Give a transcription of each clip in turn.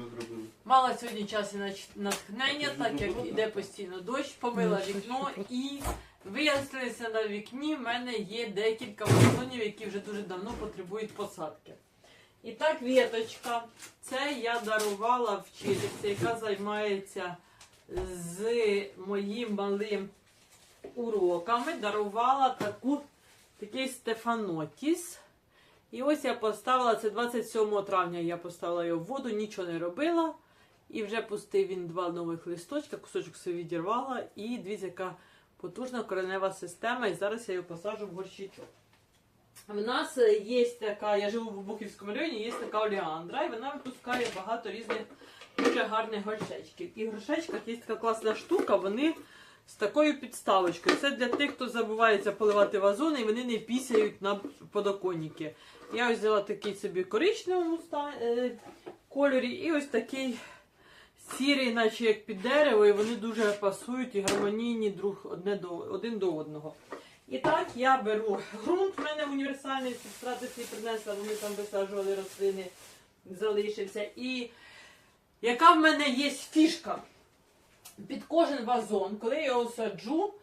ми зробили. Мала сьогодні час і нач- натхнення, так як іде постійно дощ, помила вікно і вияснилося на вікні. в мене є декілька вазонів, які вже дуже давно потребують посадки. І так, віточка, це я дарувала вчительці, яка займається з моїм малим уроками. Дарувала таку, такий Стефанотіс. І ось я поставила це 27 травня. Я поставила його в воду, нічого не робила. І вже пустив він два нових листочка, кусочок собі відірвала. І дивіться, яка потужна коренева система. І зараз я його посаджу в горщичок. В нас є така, я живу в Бухівському районі, є така олеандра, і вона випускає багато різних дуже гарних горшечків. І в горшечках є така класна штука, вони з такою підставочкою. Це для тих, хто забувається поливати вазони, і вони не пісяють на подоконники. Я ось взяла такий собі коричневому е, кольорі, і ось такий сірий, наче як під дерево, і вони дуже пасують і гармонійні друг одне до, один до одного. І так я беру ґрунт, в мене універсальний сестра свій принесла, вони там висаджували рослини, залишився. І яка в мене є фішка? Під кожен вазон, коли я його саджу,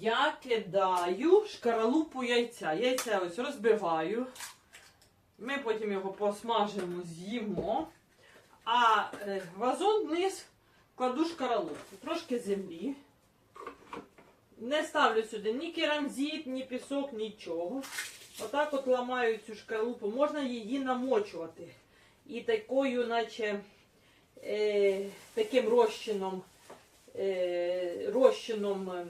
я кидаю шкаралупу яйця. Яйця ось розбиваю. Ми потім його посмажимо, з'їмо. А е, вазон вниз кладу шкаралупу. Трошки землі. Не ставлю сюди ні керамзит, ні пісок, нічого. Отак от ламаю цю шкаралупу. Можна її намочувати. І такою, наче е, таким розчином, розчином, е,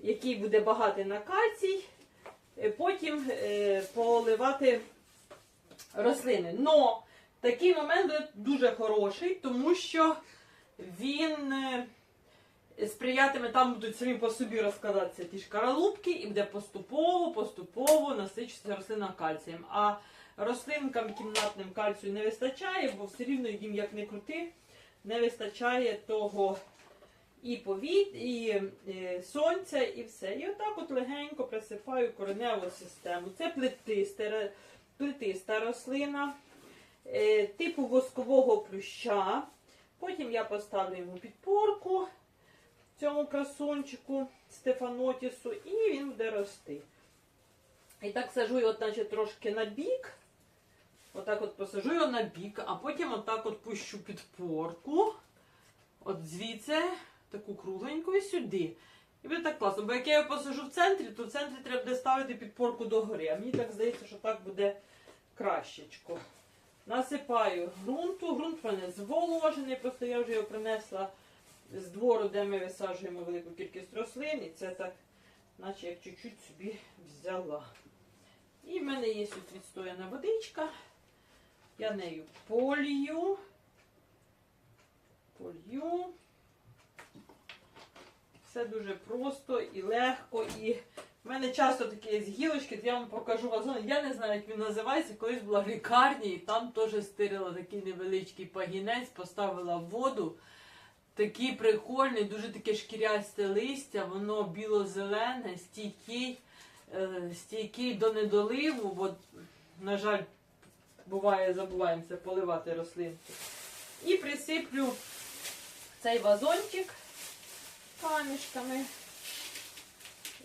який буде багатий на кальцій, е, потім е, поливати рослини. Но такий момент дуже хороший, тому що він е, сприятиме, там будуть самі по собі розкладатися ті шкаралупки, і буде поступово, поступово насичуватися рослина кальцієм. А рослинкам кімнатним кальцію не вистачає, бо все рівно їм як не крути, не вистачає того і повіт, і е, сонця, і все. І отак от легенько присипаю кореневу систему. Це плетиста, плетиста рослина е, типу воскового плюща. Потім я поставлю йому підпорку цьому красунчику Стефанотісу, і він буде рости. І так сажу його, значить, трошки на бік. Отак от посажу його на бік, а потім отак от пущу підпорку. От звідси, таку кругленьку і сюди. І буде так класно. Бо як я його посажу в центрі, то в центрі треба буде ставити підпорку догори. А мені так здається, що так буде кращечко. Насипаю ґрунту. Ґрунт в мене зволожений, просто я вже його принесла з двору, де ми висаджуємо велику кількість рослин, і це так, наче як чуть-чуть собі взяла. І в мене є тут відстояна водичка. Я нею полью. Полью. Все дуже просто і легко. І в мене часто такі є гілочки, я вам покажу вазон. Я не знаю, як він називається. Колись була в лікарні, і там теж стирила такий невеличкий пагінець, поставила в воду. Такий прикольний, дуже таке шкірясте листя, воно біло-зелене, стійкий, е, стійкий до недоливу, бо, на жаль, буває, забуваємося поливати рослинки. І присиплю цей вазончик камішками.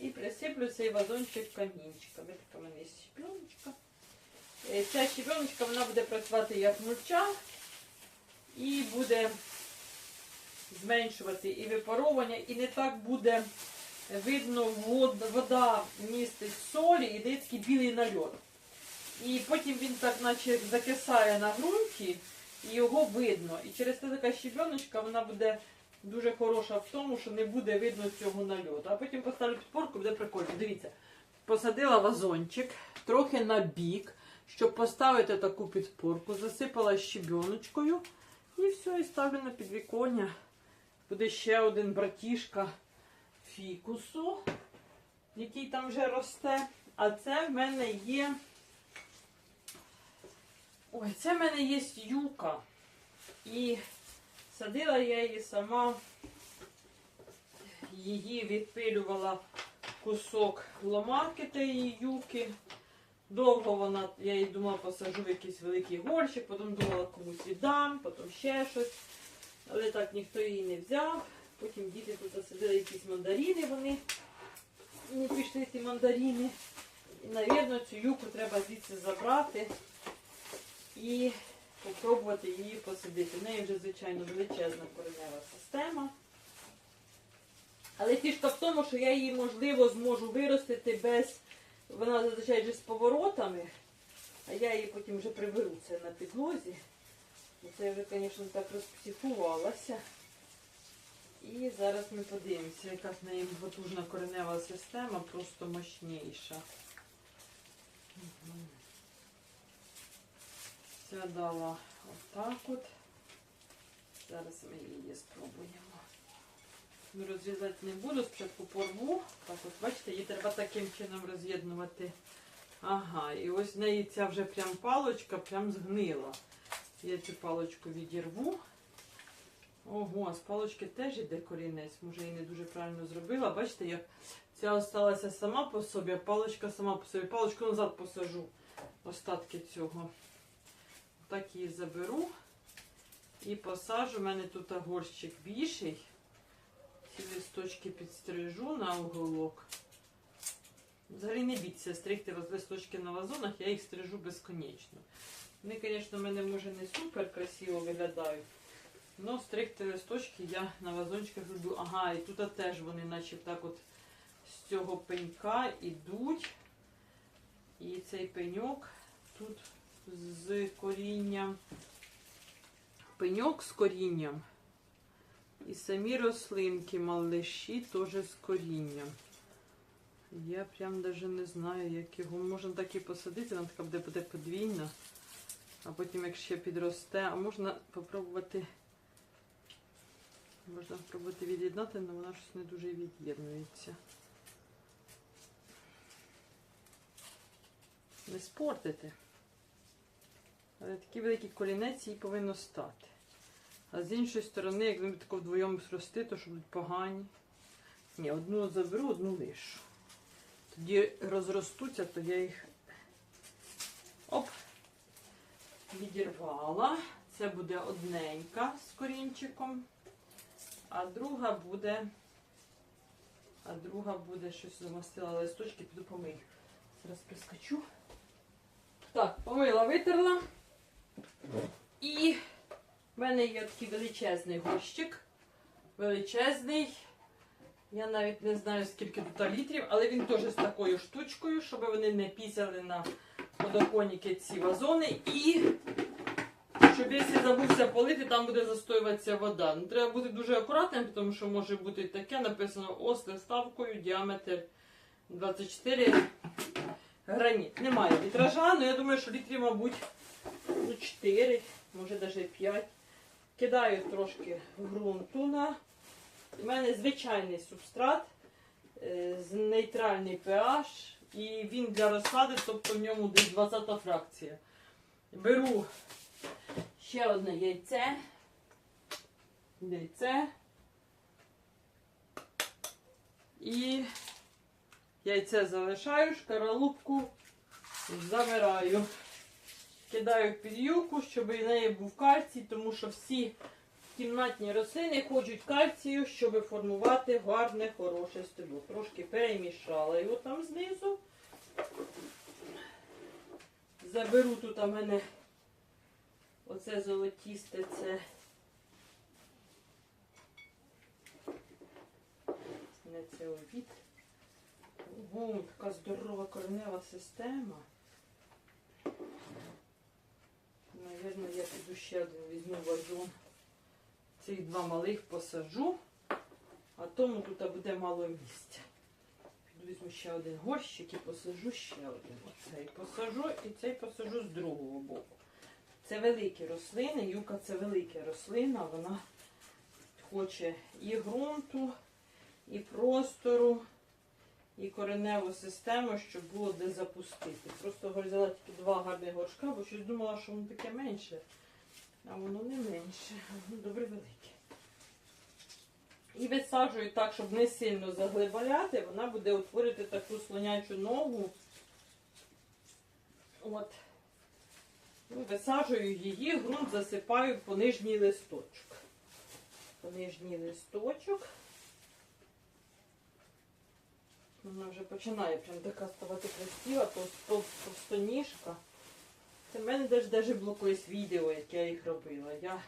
І присиплю цей вазончик камінчиками. Така в мене є щебеночка. Е, Ця щебеночка вона буде працювати як мульча і буде зменшувати і випаровування, і не так буде видно, вод- вода містить солі і дає такий білий нальот. І потім він так наче закисає на ґрунті, і його видно. І через це така щебеночка, вона буде дуже хороша в тому, що не буде видно цього нальоту. А потім поставлю підпорку, буде прикольно. Дивіться, посадила вазончик трохи на бік, щоб поставити таку підпорку, засипала щебеночкою. І все, і ставлю на підвіконня. Буде ще один братішка фікусу, який там вже росте. А це в мене є. Ой, це в мене є юка. І садила я її сама, її відпилювала кусок ломарки тієї юки. Довго вона, я їй думала, посажу в якийсь великий горщик, потім думала комусь віддам, потім ще щось. Але так ніхто її не взяв. Потім діти тут засадили якісь мандарини, вони не пішли ті мандарини. І, навірно, цю юку треба звідси забрати і спробувати її посадити. В неї вже, звичайно, величезна коренева система. Але фішка в тому, що я її, можливо, зможу виростити без. Вона зазвичай вже з поворотами, а я її потім вже приберу це на підлозі. Це вже, звісно, так розпсихувалася. І зараз ми подивимося, яка в неї потужна коренева система, просто мощніша. Мгм. Дала отак от. Зараз ми її спробуємо. Ну, Розрізати не буду, спочатку порву. Так от, бачите, її треба таким чином роз'єднувати. Ага, і ось в неї ця вже прям палочка прям згнила. Я цю палочку відірву. Ого, з палочки теж іде корінець. Може, я не дуже правильно зробила. Бачите, як ця осталася сама по собі, а палочка сама по собі. Палочку назад посажу. Остатки цього. Так її заберу і посажу. У мене тут горщик більший. Ці листочки підстрижу на уголок. Взагалі не бійтеся стригти листочки на вазонах, я їх стрижу безконечно. Вони, звісно, в мене може не супер красиво виглядають. але стригти листочки я на вазончиках люблю. Ага, і тут теж вони наче так от з цього пенька ідуть. І цей пеньок тут з корінням. Пеньок з корінням. І самі рослинки малиші теж з корінням. Я прям даже не знаю, як його можна так і посадити, вона така буде, буде подвійна. А потім, як ще підросте, а можна попробувати. Можна спробувати від'єднати, але вона щось не дуже від'єднується. Не спортити. Але такий великий колінець їй повинно стати. А з іншої сторони, як вони тако вдвоєм зрости, то що будуть погані. Ні, одну заберу, одну лишу. Тоді розростуться, то я їх оп, відірвала. Це буде одненька з корінчиком, а друга буде, а друга буде щось замастила листочки, піду помию. Зараз прискочу. Так, помила, витерла. І в мене є такий величезний горщик. Величезний. Я навіть не знаю, скільки тут літрів, але він теж з такою штучкою, щоб вони не пісяли на подоконники ці вазони. І щоб якщо забувся полити, там буде застоюватися вода. Ну, треба бути дуже акуратним, тому що може бути таке, написано острою ставкою, діаметр 24 граніт. Немає вітража, але я думаю, що літрів, мабуть, ну, 4, може навіть 5. Кидаю трошки ґрунту на. У мене звичайний субстрат, е, з нейтральний pH, і він для розсади, тобто в ньому десь 20 фракція. Беру ще одне яйце. Яйце. І яйце залишаю, шкаралупку забираю. Кидаю в підюку, щоб в неї був кальцій, тому що всі кімнатні рослини хочуть кальцію, щоб формувати гарне, хороше стебло. Трошки перемішала його там знизу. Заберу тут у мене оце золотісте, це не це обід. Ого, така здорова коренева система. Навірно, ще один візьму вазон. Цих два малих посажу, а тому тут буде мало місця. Візьму ще один горщик і посажу ще один. Оцей посажу і цей посажу з другого боку. Це великі рослини. Юка це велика рослина, вона хоче і ґрунту, і простору, і кореневу систему, щоб було де запустити. Просто взяла тільки два гарних горшка, бо щось думала, що воно таке менше. А воно не менше, добре велике. І висаджую так, щоб не сильно заглибляти, вона буде утворити таку слонячу ногу. От. Ну, висаджую її, ґрунт засипаю по нижній листочок. По нижній листочок. Вона вже починає прям така ставати красива, то, то, товстоніжка. Це в мене було колись відео, як я їх робила. Я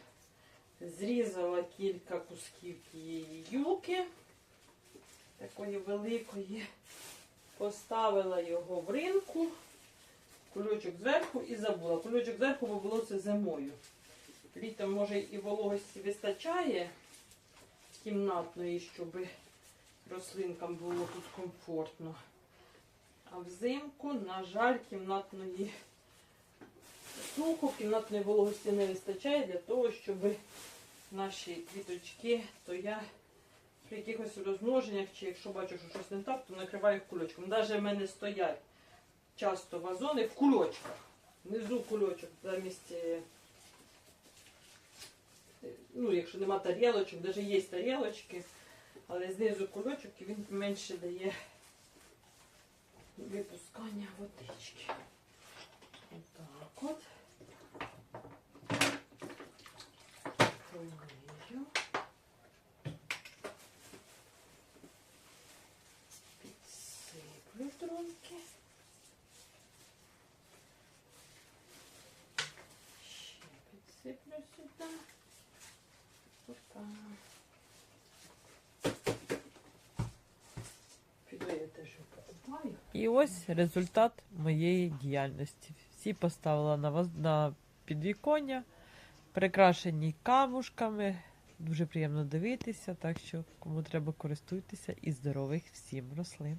зрізала кілька кусків тієї юки, такої великої, поставила його в ринку, кульочок зверху і забула. Кульочок зверху, бо було це зимою. Літом, може, і вологості вистачає кімнатної, щоб рослинкам було тут комфортно. А взимку, на жаль, кімнатної сухо, кімнатної вологості не вистачає для того, щоб наші квіточки, то я при якихось розмноженнях, чи якщо бачу, що щось не так, то накриваю їх кульочком. Навіть в мене стоять часто вазони в кульочках. Внизу кульочок замість. е, Ну, якщо нема тарілочок, навіть є тарілочки, але знизу кульочок і він менше дає випускання водички. Отак от. Помию. Підсиплю трошки. Ще підсиплю сюди. Отак. Піду я теж покупаю. І ось результат моєї діяльності. Всі поставила на, ваз- на підвіконня, прикрашені камушками. Дуже приємно дивитися, так що кому треба користуйтеся і здорових всім рослин.